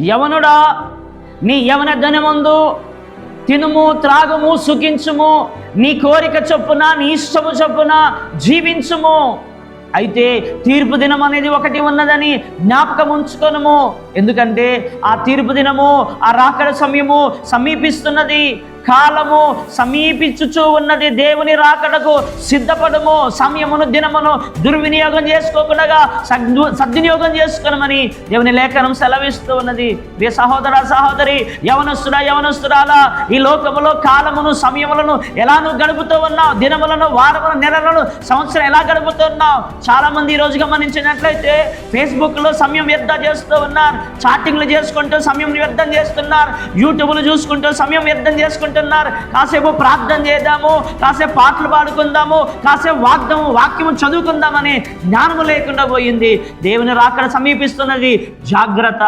యవనుడా నీ యవన ధనమందు తినుము త్రాగుము సుఖించుము నీ కోరిక చొప్పున నీ ఇష్టము చొప్పున జీవించుము. అయితే తీర్పు దినం అనేది ఒకటి ఉన్నదని జ్ఞాపకం ఉంచుకొనుము. ఎందుకంటే ఆ తీర్పు దినము ఆ రాకడ సమయము సమీపిస్తున్నది. కాలము సమీపించుచూ ఉన్నది దేవుని రాకడకు సిద్ధపడము. సమయమును దినమును దుర్వినియోగం చేసుకోకుండా సద్దు సద్వినియోగం చేసుకోనమని దేవుని లేఖనం సెలవిస్తూ ఉన్నది. ఏ సహోదర సహోదరి యవనస్తుడా యవనస్తురాలా ఈ లోకములో కాలమును సమయములను ఎలా నువ్వు గడుపుతూ ఉన్నావు? దినములను వారములను నెలలను సంవత్సరం ఎలా గడుపుతున్నావు చాలా మంది ఈ రోజు గమనించినట్లయితే ఫేస్బుక్లో సమయం వ్యర్థం చేస్తూ ఉన్నారు. చాటింగ్లు చేసుకుంటూ సమయం వ్యర్థం చేస్తున్నారు. యూట్యూబ్లు చూసుకుంటూ సమయం వ్యర్థం చేసుకుంటున్నారు కాసేపు ప్రార్థన చేద్దాము కాసేపు పాటలు పాడుకుందాము కాసేపు వాగ్దము వాక్యము చదువుకుందామని జ్ఞానము లేకుండా పోయింది. దేవుని రాకడ సమీపిస్తున్నది జాగ్రత్త.